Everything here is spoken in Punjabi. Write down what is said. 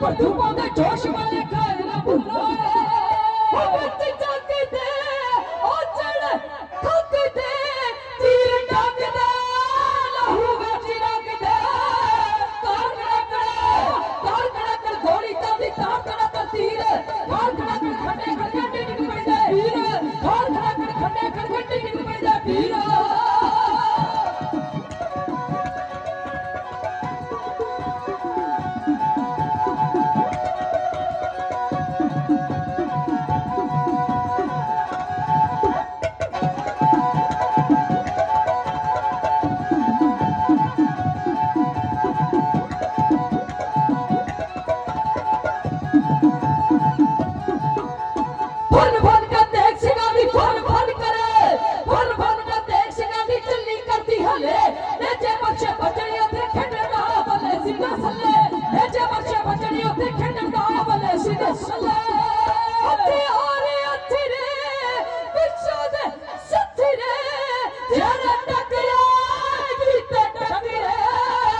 ਪਰਦੂ ਪਾਉਂਦੇ ਜੋਸ਼ ਵਾਲੇ ਘਰ ਨਾ ਭੁੱਲੋ ਰੇ ਵਿੱਚ ਚੱਕ ਦੇ ਉਹ ਚੜ ਥੱਕ ਦੇ ਤੀਰ ਡੱਕ ਦੇ ਲਹੂ ਵਿੱਚ ਰੱਖ ਦੇ ਤਾਰ ਕੜਕੜ ਤਾਰ ਕੜਕੜ ਗੋਲੀ ਤਾਂ ਦੀ ਤਾਰ ਕੜਕੜ ਤੀਰ ਤਾਰ ਕੜਕੜ ਖੰਡੇ ਖੜਕੜ ਡਿੱਗ ਪੈਂਦਾ ਵੀਰ ਤਾਰ ਕੜਕੜ ਖੰਡੇ ਖੜਕੜ ਡਿੱਗ ਪੈਂਦਾ ਵੀਰ وطني وتكلم تعامل يا سيدي السلام